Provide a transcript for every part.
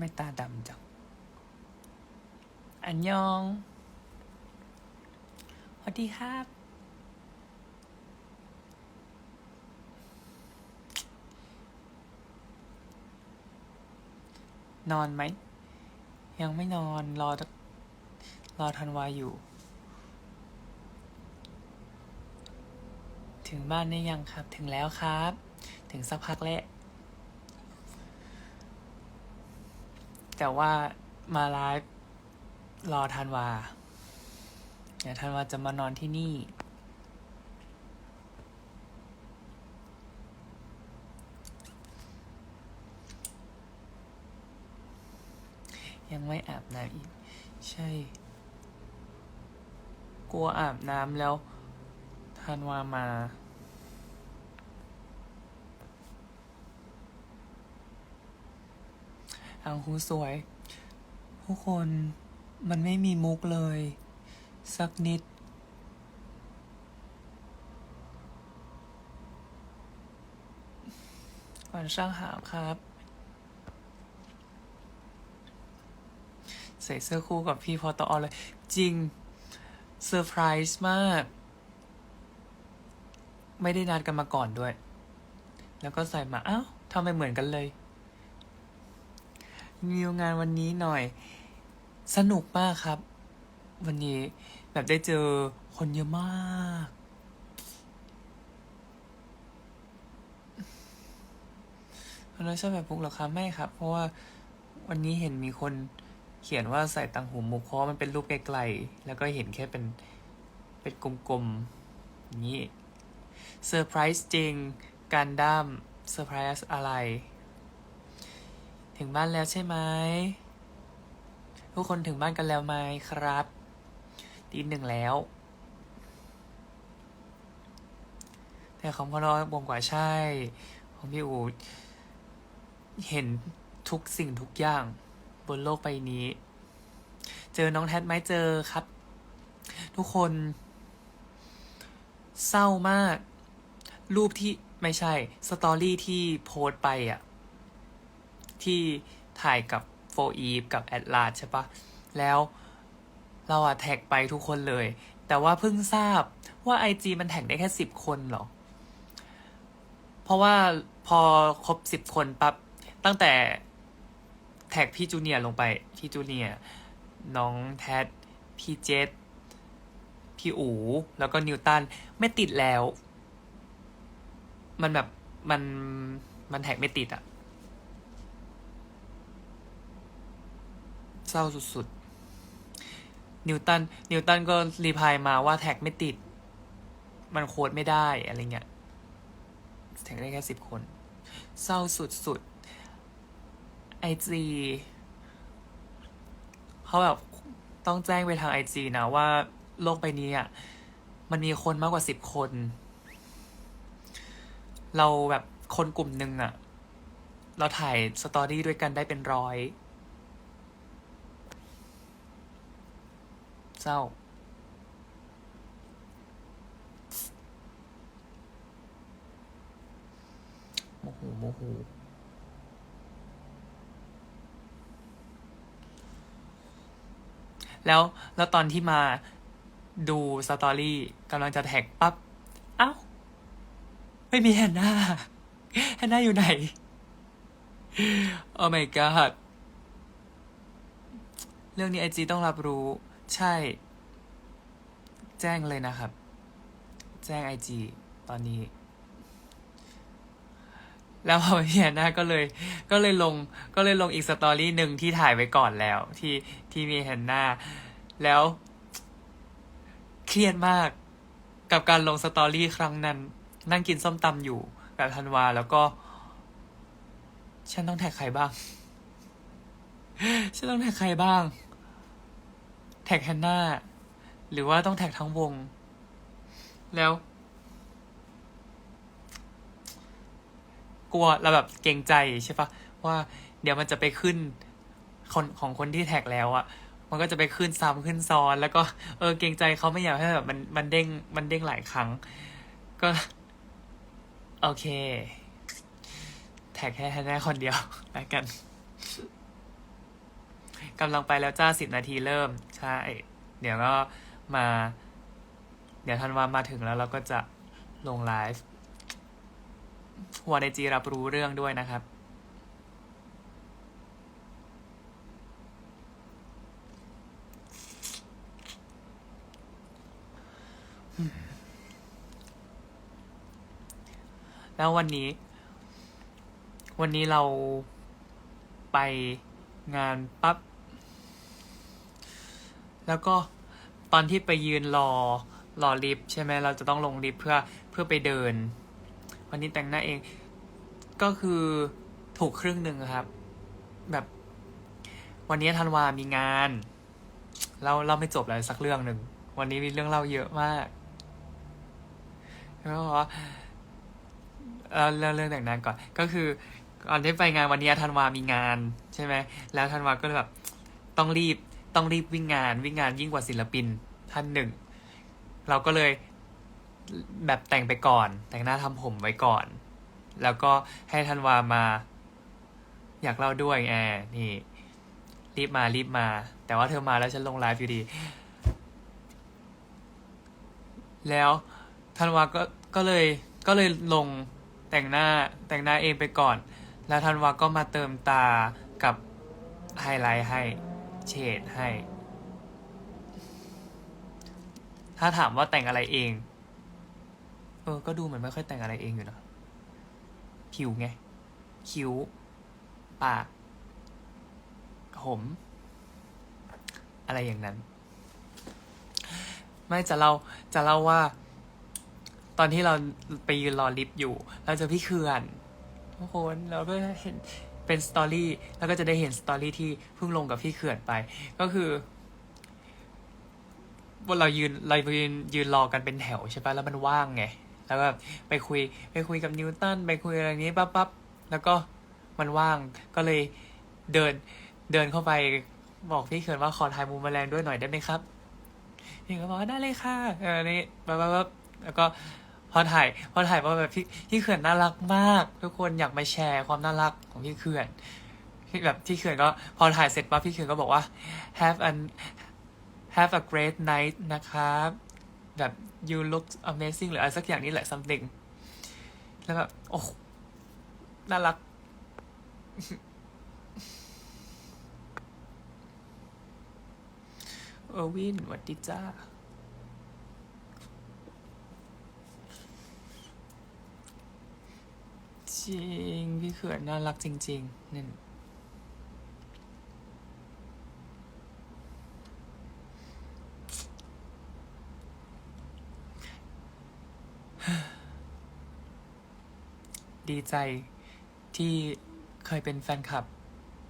ไมตาดำจัง อันยองสวัสดีครับ นอนไหม ยังไม่นอน รอ รอทันวาอยู่ ถึงบ้านได้ยังครับ ถึงแล้วครับ ถึงสักพักแล้ว แต่ว่ามาไลฟ์รอทันวาเดี๋ยวทันวาจะมานอนที่นี่ ยังไม่อาบน้ำอีก ใช่ กลัวอาบน้ำแล้วทันวามา อังคูสวย ทุกคนมันไม่มีมุกเลย สักนิด ก่อนช่างหาครับ ใส่เสื้อคู่กับพี่พอตอเลย จริง เซอร์ไพรส์มาก ไม่ได้นัดกันมาก่อนด้วย แล้วก็ใส่มา อ้าวทำไมเหมือนกันเลย รีวิวงานวันนี้หน่อย สนุกมากครับ วันนี้แบบได้เจอคนเยอะมากคุณน้อยชอบแบบพุกหรอคะไม่ครับ เพราะว่าวันนี้เห็นมีคนเขียนว่าใส่ตังหูมุกเพราะมันเป็นรูปไกลๆ แล้วก็เห็นแค่เป็นเป็นกลมๆอย่างนี้เซอร์ไพรส์จริง การด้ามเซอร์ไพรส์อะไร ถึงบ้านแล้วใช่ไหมทุกคนถึงบ้านกันแล้วไหมครับตีหนึ่งแล้ว แต่ของพ่อน้อยบวงกว่าใช่ ของพี่อูเห็นทุกสิ่งทุกอย่าง บนโลกใบนี้ เจอน้องแทดไหมเจอครับ ทุกคน เศร้ามาก รูปที่ไม่ใช่ สตอรี่ที่โพสต์ไปอะ ที่ถ่ายกับโฟอีฟกับแอดลาสใช่ปะแล้วเราอะแท็กไปทุกคนเลย แต่ว่าเพิ่งทราบว่า IG มันแท็กได้แค่สิบคนเหรอ เพราะว่าพอครบสิบคนปั๊บตั้งแต่แท็กพี่จูเนียร์ลงไป พี่จูเนียร์น้องแทดพี่เจษพี่อู แล้วก็นิวตัน ไม่ติดแล้ว มันแบบมันมันแท็กไม่ติดอะ เศร้าสุดๆ นิวตัน นิวตันก็รีพายมาว่าแท็กไม่ติด มันโค้ดไม่ได้อะไรเงี้ย แท็กได้แค่สิบคน เศร้าสุดๆไอจีเขาแบบต้องแจ้งไปทางไอจีนะว่าโลกใบนี้อะ มันมีคนมากกว่าสิบคน เราแบบคนกลุ่มหนึ่งอะ เราถ่ายสตอรี่ด้วยกันได้เป็นร้อย เศร้า โมโห โมโห แล้ว แล้วตอนที่มาดูสตอรี่กำลังจะแท็กปั๊บ เอ้า ไม่มีแฮนนาแฮนนาอยู่ไหน โอ้ my god เรื่องนี้ไอจีต้องรับรู้ ใช่ แจ้งเลยนะครับ แจ้งไอจีตอนนี้ แล้วพอพี่แอนนาก็เลย ก็เลยลง ก็เลยลงอีกสตอรี่หนึ่งที่ถ่ายไว้ก่อนแล้ว ที่ที่มีแฮนนาแล้ว เครียดมากกับการลงสตอรี่ครั้งนั้น นั่งกินส้มตำอยู่กับธันวาแล้วก็ ฉันต้องแท็กใครบ้าง ฉันต้องแท็กใครบ้าง แท็กแฮนนาหรือว่าต้องแท็กทั้งวง แล้ว กลัวเราแบบเกรงใจใช่ปะว่าเดี๋ยวมันจะไปขึ้นคนของคนที่แท็กแล้วอะมันก็จะไปขึ้นซ้ำขึ้นซ้อน แล้วก็เออเกรงใจเขาไม่อยากให้แบบมันมันเด้งมันเด้งหลายครั้ง ก็ โอเค แท็กแค่แฮนนาคนเดียวแล้วกัน กำลังไปแล้วจ้าสิบนาทีเริ่ม ใช่ เดี๋ยวก็มา เดี๋ยวทันวามาถึงแล้วเราก็จะลงไลฟ์หัวในจีรับรู้เรื่องด้วยนะครับแล้ววันนี้ วันนี้เราไปงานปั๊บ แล้วก็ตอนที่ไปยืนรอรอลิฟต์ใช่ไหมเราจะต้องลงลิฟต์เพื่อเพื่อไปเดิน วันนี้แต่งหน้าเอง ก็คือถูกครึ่งหนึ่งครับ แบบ วันนี้ธันวามีงานเราเราไม่จบเลยสักเรื่องหนึ่งวันนี้มีเรื่องเล่าเยอะมากแล้วก็บอกว่าเรื่องเรื่องแต่งงานก่อน ก็คือก่อนที่ไปงานวันนี้ธันวามีงาน ใช่ไหมแล้วธันวาก็เลยแบบต้องรีบ ต้องรีบวิ่งงานวิ่งงานยิ่งกว่าศิลปินท่านหนึ่ง เราก็เลยแบบแต่งไปก่อน แต่งหน้าทำผมไว้ก่อน แล้วก็ให้ธันวามา อยากเล่าด้วยแอร์นี่ รีบมารีบมา แต่ว่าเธอมาแล้วฉันลงไลฟ์อยู่ดี แล้วธันวาก็ก็เลยก็เลยลงแต่งหน้าแต่งหน้าเองไปก่อน แล้วธันวาก็มาเติมตากับไฮไลท์ให้ เฉดให้ ถ้าถามว่าแต่งอะไรเอง เออ ก็ดูเหมือนไม่ค่อยแต่งอะไรเองอยู่นะ ผิวไง คิ้ว ปาก ผม อะไรอย่างนั้น ไม่จะเล่า จะเล่าว่า ตอนที่เราไปยืนรอลิฟต์อยู่ เราเจอพี่เขื่อนทุกคนเราก็เห็น เป็นสตอรี่แล้วก็จะได้เห็นสตอรี่ที่เพิ่งลงกับพี่เขื่อนไป ก็คือว่าเรายืนเรายืนยืนรอกันเป็นแถวใช่ปะแล้วมันว่างไง แล้วก็ไปคุยไปคุยกับนิวตันไปคุยอะไรนี้ปั๊บปั๊บแล้วก็มันว่างก็เลยเดินเดินเข้าไปบอกพี่เขื่อนว่าขอถ่ายมุมแมลงด้วยหน่อยได้ไหมครับพี่ก็บอกว่าได้เลยค่ะเออนี่ปั๊บปั๊บแล้วก็ พอถ่ายพอถ่ายมาแบบพี่พี่เขื่อนน่ารักมาก ทุกคนอยากมาแชร์ความน่ารักของพี่เขื่อนพี่แบบพี่เขื่อนก็พอถ่ายเสร็จปั๊บพี่เขื่อนก็บอกว่า have an have a great night นะครับแบบ you look amazing หรืออะไรสักอย่างนี้แหละ something แล้วแบบโอ้น่ารัก เออวินหวัดดีจ้า จริง พี่เขื่อนน่ารักจริงๆนั่ดีใจที่เคยเป็นแฟนคลับ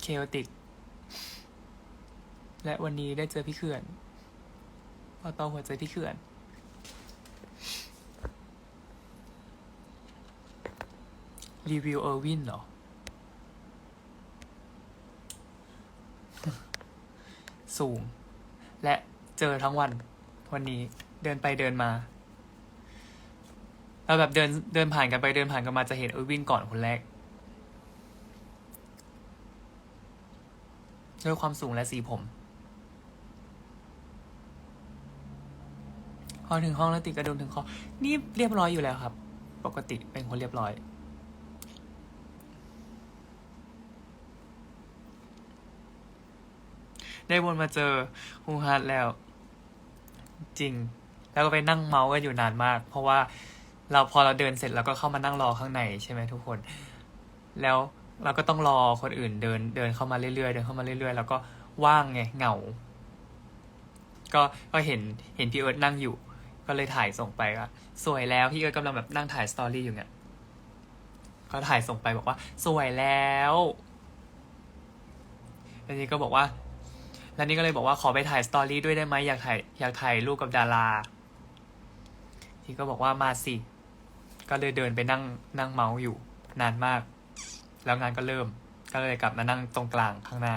เคโอติก และวันนี้ได้เจอพี่เขื่อนพอต่อหัวใจพี่เขื่อน รีวิวเออร์วินเหรอ สูง และเจอทั้งวัน วันนี้เดินไปเดินมาแล้วแบบเดินเดินผ่านกันไปเดินผ่านกันมาจะเห็นเออร์วินก่อนคนแรกด้วยความสูงและสีผม พอถึงห้องแล้วติดกระดุมถึงคอ นี่เรียบร้อยอยู่แล้วครับ ปกติเป็นคนเรียบร้อย ได้วนมาเจอฮูฮาร์ดแล้ว จริง แล้วก็ไปนั่งเมาส์กันอยู่นานมาก เพราะว่าเราพอเราเดินเสร็จเราก็เข้ามานั่งรอข้างในใช่ไหมทุกคน แล้วเราก็ต้องรอคนอื่นเดินเดินเข้ามาเรื่อยๆเดินเข้ามาเรื่อยๆ แล้วก็ว่างไงเหงา ก็ก็เห็นเห็นพี่เอิร์ธนั่งอยู่ ก็เลยถ่ายส่งไปว่าสวยแล้วพี่เอิร์ธกำลังแบบนั่งถ่ายสตอรี่อยู่เนี่ยก็ถ่ายส่งไปบอกว่า สวยแล้วแล้วนี่ก็บอกว่า แล้วนี่ก็เลยบอกว่าขอไปถ่ายสตอรี่ด้วยได้ไหมอยากถ่ายอยากถ่ายรูปกับดาราที่ก็บอกว่ามาสิ ก็เลยเดินไปนั่งนั่งเมาส์อยู่ นานมาก แล้วงานก็เริ่ม ก็เลยกลับมานั่งตรงกลางข้างหน้า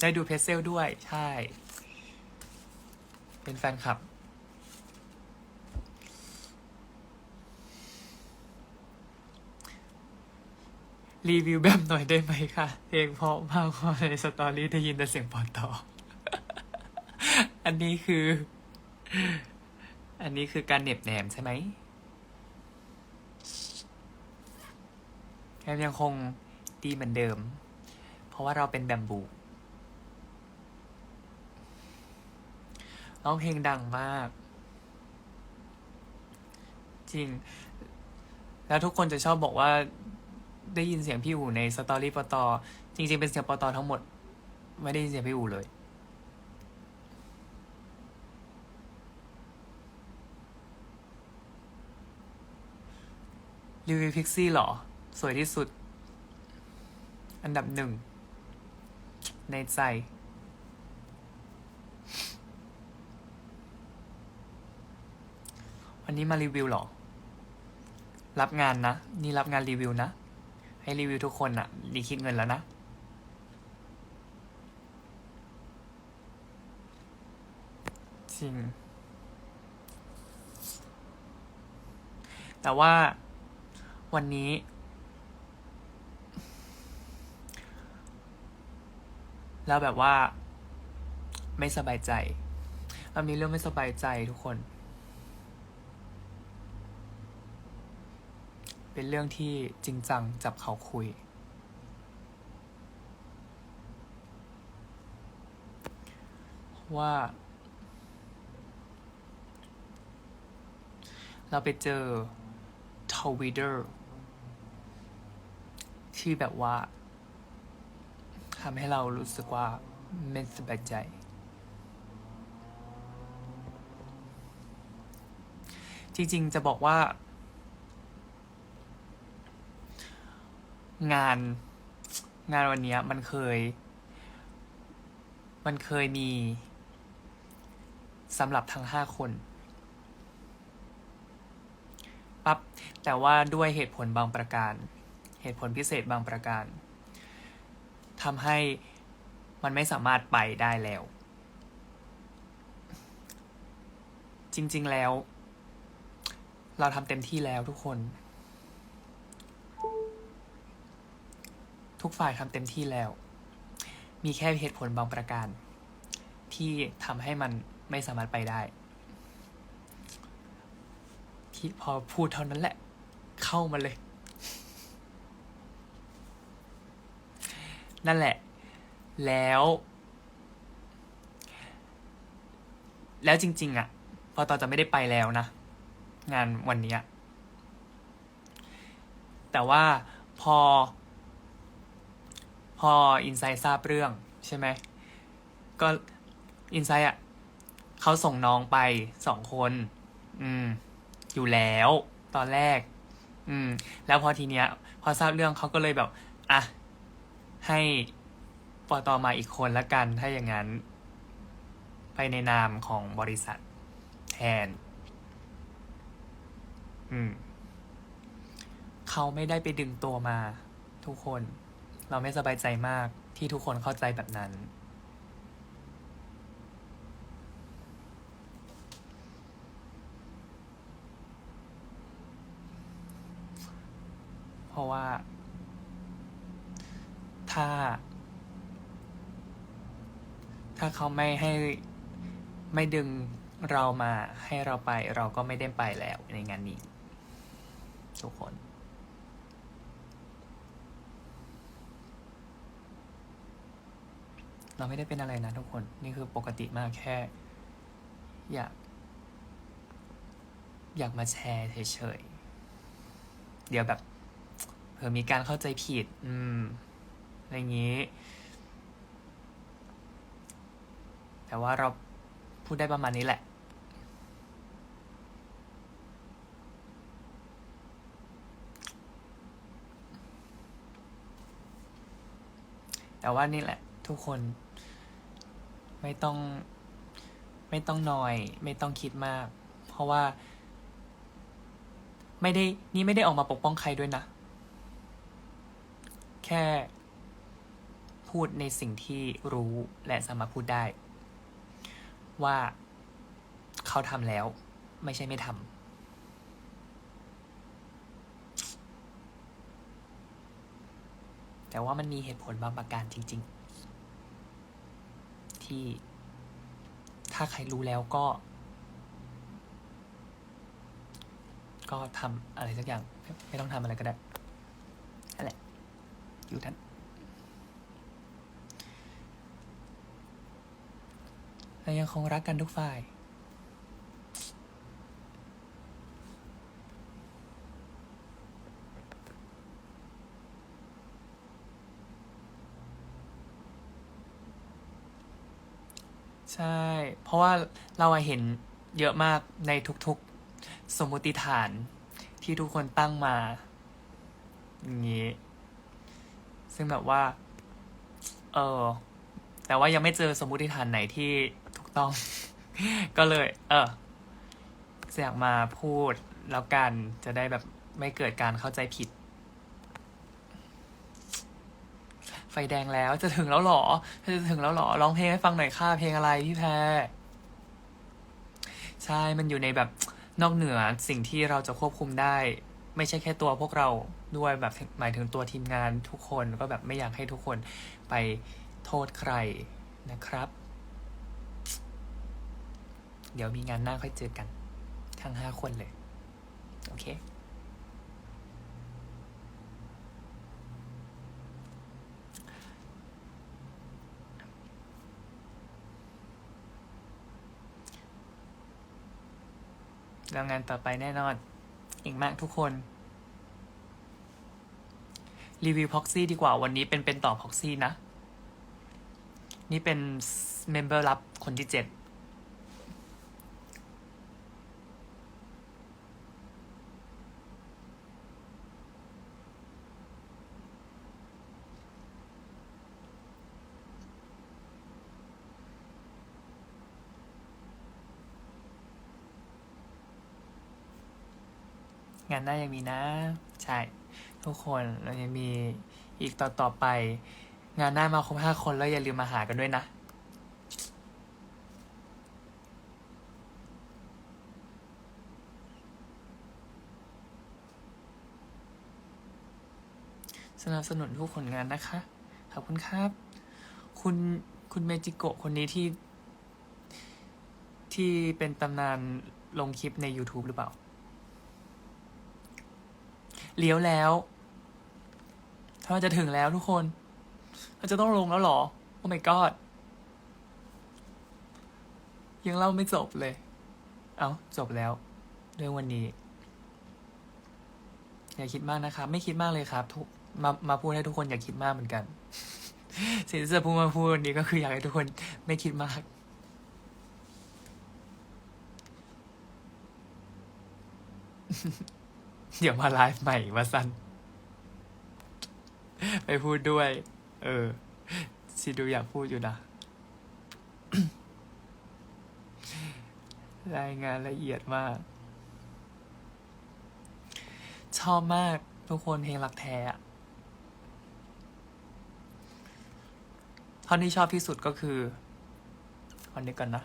ได้ดูเพจเซลด้วยใช่ เป็นแฟนคลับ รีวิวแบบหน่อยได้ไหมคะเพลงเพราะมากเพราะในสตอรี่ได้ยินแต่เสียงปอต่อ อันนี้คือ อันนี้คือการเหน็บแนมใช่ไหมแอมยังคงดีเหมือนเดิม เพราะว่าเราเป็นแบมบูร้องเพลงดังมาก จริง แล้วทุกคนจะชอบบอกว่า ได้ยินเสียงพี่อู๋ในสตอรี่ปตอจริง ๆ เป็นเสียงปตอทั้งหมด ไม่ได้ยินเสียงพี่อู๋เลย รีวิวพิกซี่หรอ สวยที่สุด อันดับหนึ่ง ในใจวันนี้มารีวิวเหรอ รับงานนะ นี่รับงานรีวิวนะ ให้รีวิวทุกคนอะดีคิดเงินแล้วนะ จริง แต่ว่าวันนี้ แล้วแบบว่า ไม่สบายใจเรามีเรื่องไม่สบายใจทุกคน เป็นเรื่องที่จริงจังจับเขาคุย ว่า เราไปเจอทวิเตอร์ที่แบบว่าทำให้เรารู้สึกว่าไม่สบายใจ จริงๆจะบอกว่า งาน งานวันนี้มันเคย มันเคยมีสำหรับทั้งห้าคนปั๊บแต่ว่าด้วยเหตุผลบางประการ เหตุผลพิเศษบางประการทำให้มันไม่สามารถไปได้แล้ว จริง ๆแล้ว เราทำเต็มที่แล้วทุกคน ทุกฝ่ายทำเต็มที่แล้ว มีแค่เหตุผลบางประการ ที่ทำให้มันไม่สามารถไปได้ ที่พอพูดเท่านั้นแหละ เข้ามาเลย นั่นแหละ แล้ว แล้วจริง ๆอะพอตอนจะไม่ได้ไปแล้วนะ งานวันนี้แต่ว่าพอพ ออินไซต์ทราบเรื่องใช่ไหม ก็อินไซต์อะเขาส่งน้องไปสองคน อืม อยู่แล้ว ตอนแรก อืม แล้วพอทีเนี้ย พอทราบเรื่องเขาก็เลยแบบ อะ ให้ปอตอมาอีกคนละกัน ถ้าอย่างนั้น ไปในนามของบริษัท แทน อืม เขาไม่ได้ไปดึงตัวมาทุกคน เราไม่สบายใจมากที่ทุกคนเข้าใจแบบนั้น เพราะว่า ถ้า ถ้าเขาไม่ให้ไม่ดึงเรามาให้เราไปเราก็ไม่ได้ไปแล้วในงานนี้ ทุกคน เราไม่ได้เป็นอะไรนะทุกคน นี่คือปกติมากแค่ อยาก อยากมาแชร์เฉยๆ เดี๋ยวแบบเผื่อมีการเข้าใจผิด อืม อะไรอย่างนี้ แต่ว่าเราพูดได้ประมาณนี้แหละ แต่ว่านี่แหละ ทุกคน ไม่ต้อง ไม่ต้องนอย ไม่ต้องคิดมาก เพราะว่า ไม่ได้นี่ไม่ได้ออกมาปกป้องใครด้วยนะ แค่พูดในสิ่งที่รู้และสามารถพูดได้ ว่าเขาทำแล้ว ไม่ใช่ไม่ทำแต่ว่ามันมีเหตุผลบางประการจริง ๆ ที่ ถ้าใครรู้แล้วก็ ก็ทำอะไรสักอย่าง ไม่ต้องทำอะไรก็ได้นั่นแหละอยู่ท่านเรายังคงรักกันทุกฝ่าย ใช่ เพราะว่าเราเห็นเยอะมากในทุกๆ สมมติฐานที่ทุกคนตั้งมาอย่างนี้ ซึ่งแบบว่า เออ แต่ว่ายังไม่เจอสมมติฐานไหนที่ถูกต้อง ก็เลย เอออยากมาพูดแล้วกันจะได้แบบไม่เกิดการเข้าใจผิด ไฟแดงแล้วจะถึงแล้วหรอ จะถึงแล้วหรอร้องเพลงให้ฟังหน่อยค่ะเพลงอะไรพี่แพรใช่มันอยู่ในแบบนอกเหนือสิ่งที่เราจะควบคุมได้ ไม่ใช่แค่ตัวพวกเราด้วยแบบหมายถึงตัวทีมงานทุกคนก็แบบไม่อยากให้ทุกคนไปโทษใครนะครับ เดี๋ยวมีงานหน้าค่อยเจอกัน ทั้งห้าคนเลย โอเค แล้วงานต่อไปแน่นอนเก่งมากทุกคน รีวิวพ็อกซี่ดีกว่าวันนี้เป็นเป็นต่อพ็อกซี่นะ นี่เป็นเมมเบอร์รับคนที่เจ็ด งานหน้ายังมีนะ ใช่ ทุกคนเรายังมีอีกต่อต่อไป งานหน้ามาครบห้าคนแล้วอย่าลืมมาหากันด้วยนะสนับสนุนทุกผลงานนะคะ ขอบคุณครับ คุณคุณเมจิโกะคนนี้ที่ ที่เป็นตำนานลงคลิปใน YouTube หรือเปล่า เลี้ยวแล้วถ้ามันจะถึงแล้วทุกคนมันจะต้องลงแล้วหรอ โอ้ my god ยังเล่าไม่จบเลย เอาจบแล้ว เรื่องวันนี้ อย่าคิดมากนะครับ ไม่คิดมากเลยครับทุกมามาพูดให้ทุกคนอย่าคิดมากเหมือนกัน สิ่งที่จะพูดมาพูดวันนี้ก็คืออยากให้ทุกคนไม่คิดมาก เดี๋ยวมาไลฟ์ใหม่มาสันไปพูดด้วย เออชิดูอยากพูดอยู่นะ รายงานละเอียดมาก ชอบมากทุกคนเพลงรักแท้ท่อนที่ชอบที่สุดก็คือวันนี้ก่อนนะ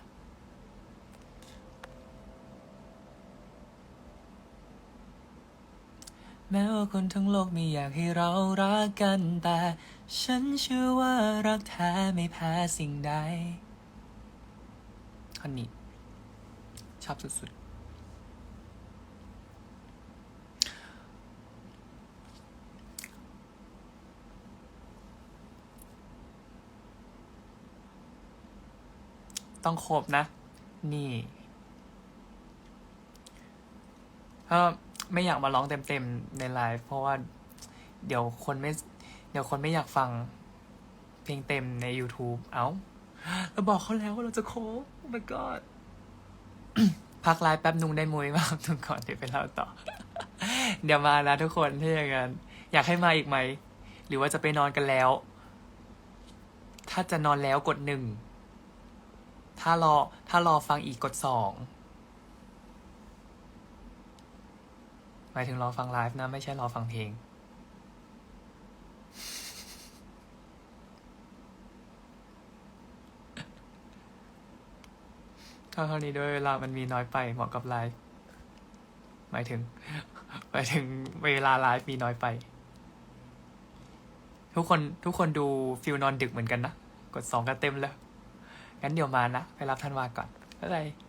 แม้ว่าคนทั้งโลกไม่อยากให้เรารักกันแต่ ฉันเชื่อว่ารักแท้ไม่แพ้สิ่งใดคนนี้ ชอบสุดๆ ต้องครบนะ นี่ถ้า ไม่อยากมาร้องเต็มๆในไลฟ์เพราะว่าเดี๋ยวคนไม่ เดี๋ยวคนไม่อยากฟัง เพลงเต็มใน YouTube เอา้าเราบอกเขาแล้วว่าเราจะโค้ง oh my god พักไลฟ์แป๊บนึงได้มุ้ยมากทุกก่อนเดี๋ยวไปเล่าต่อ เดี๋ยวมานะทุกคนที่อย่างนั้นอยากให้มาอีกไหม หรือว่าจะไปนอนกันแล้ว ถ้าจะนอนแล้วกดหนึ่ง ถ้ารอ ถ้ารอฟังอีกกดสอง หมายถึงรอฟังไลฟ์นะ ไม่ใช่รอฟังเพลงเท่าเท่านี้ด้วยเวลามันมีน้อยไปเหมาะกับไลฟ์ หมายถึง หมายถึงเวลาไลฟ์มีน้อยไปทุกทุกคนทุกคนดูฟิลนอนดึกเหมือนกันนะ กดสองกันเต็มแล้ว งั้นเดี๋ยวมานะ ไปรับธันวาก่อนบ๊ายบาย